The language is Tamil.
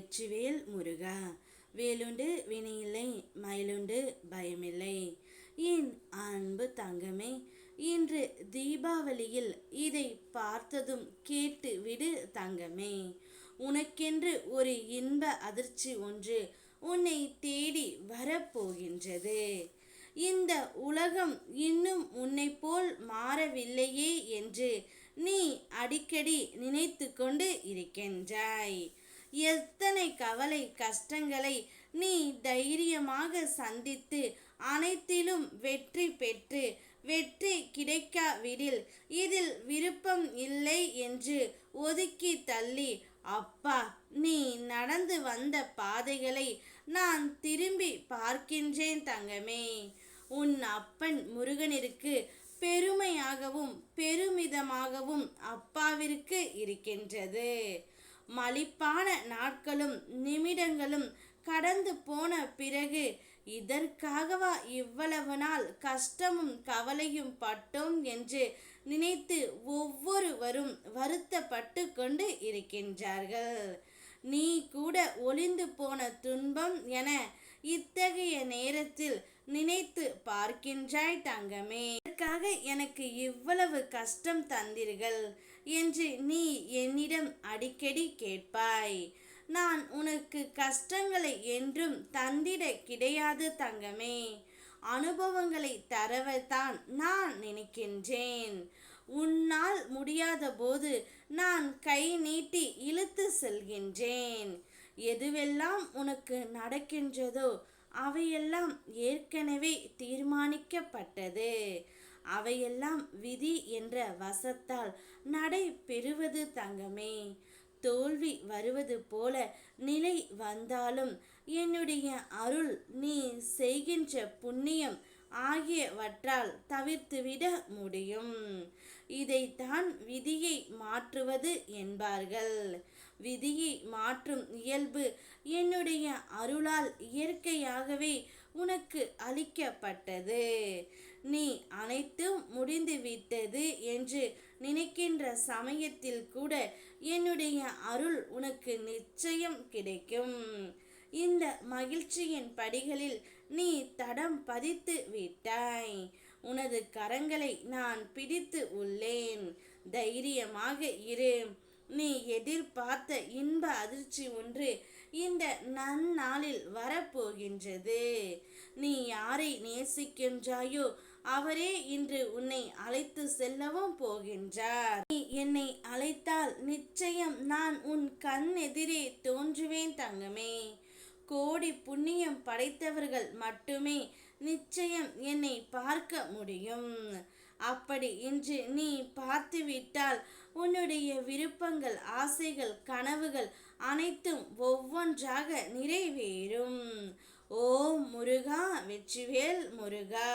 வெற்றிவேல் முருகா. வேலுண்டு வினையில்லை மயிலுண்டு பயமில்லை. என் அன்பு தங்கமே இன்று தீபாவளியில் இதை பார்த்ததும் கேட்டு விடு தங்கமே. உனக்கென்று ஒரு இன்ப அதிர்ச்சி ஒன்று உன்னை தேடி வரப்போகின்றது. இந்த உலகம் இன்னும் உன்னை போல் மாறவில்லையே என்று நீ அடிக்கடி நினைத்து கொண்டு இருக்கின்றாய். எத்தனை கவலை கஷ்டங்களை நீ தைரியமாக சந்தித்து அனைத்திலும் வெற்றி பெற்று வெற்றி கிடைக்காவிடில் இதில் விருப்பம் இல்லை என்று ஒதுக்கி தள்ளி அப்பா நீ நடந்து வந்த பாதைகளை நான் திரும்பி பார்க்கின்றேன் தங்கமே. உன் அப்பன் முருகனிற்கு பெருமையாகவும் பெருமிதமாகவும் அப்பாவிற்கு இருக்கின்றது. மலிப்பான நாட்களும் நிமிடங்களும் கடந்து போன பிறகு இதற்காகவா இவ்வளவு நாள் கஷ்டமும் கவலையும் பட்டோம்? என்று நினைத்து ஒவ்வொருவரும் வருத்தப்பட்டு கொண்டு இருக்கின்றார்கள். நீ கூட ஒளிந்து போன துன்பம் என இத்தகைய நேரத்தில் நினைத்து பார்க்கின்றாய் தங்கமே. இதற்காக எனக்கு இவ்வளவு கஷ்டம் தந்தீர்கள் என்று நீ என்னிடம் அடிக்கடி கேட்பாய். நான் உனக்கு கஷ்டங்களை என்றும் தந்திட கிடையாது தங்கமே. அனுபவங்களை தரவத்தான் நான் நினைக்கின்றேன். உன்னால் முடியாத போது நான் கை நீட்டி இழுத்து செல்கின்றேன். எதுவெல்லாம் உனக்கு நடக்கின்றதோ அவையெல்லாம் ஏற்கனவே தீர்மானிக்கப்பட்டது. அவையெல்லாம் விதி என்ற வசத்தால் நடை பெறுவது தங்கமே. தோல்வி வருவது போல நிலை வந்தாலும் என்னுடைய அருள் நீ செய்கின்ற புண்ணியம் ஆகியவற்றால் தவிர்த்துவிட முடியும். இதைத்தான் விதியை மாற்றுவது என்பார்கள். விதியை மாற்றும் இயல்பு என்னுடைய அருளால் இயற்கையாகவே உனக்கு அளிக்கப்பட்டது. நீ அனைத்தும் முடிந்துவிட்டது என்று நினைக்கின்ற சமயத்தில் கூட என்னுடைய அருள் உனக்கு நிச்சயம் கிடைக்கும். இந்த மகிழ்ச்சியின் படிகளில் நீ தடம் பதித்து விட்டாய். உனது கரங்களை நான் பிடித்து உள்ளேன். தைரியமாக இரு. நீ எதிர்பார்த்த இன்ப அதிர்ச்சி ஒன்று இந்த நன்னாளில் வரப்போகின்றது. நீ யாரை நேசிக்கின்றாயோ அவரே இன்று உன்னை அழைத்து செல்லவும் போகின்றார். நீ என்னை அழைத்தால் நிச்சயம் நான் உன் கண் எதிரே தோன்றுவேன் தங்கமே. கோடி புண்ணியம் படைத்தவர்கள் மட்டுமே நிச்சயம் என்னை பார்க்க முடியும். அப்படி இன்று நீ பார்த்துவிட்டால் உன்னுடைய விருப்பங்கள் ஆசைகள் கனவுகள் அனைத்தும் ஒவ்வொன்றாக நிறைவேறும். ஓ முருகா வெற்றிவேல் முருகா.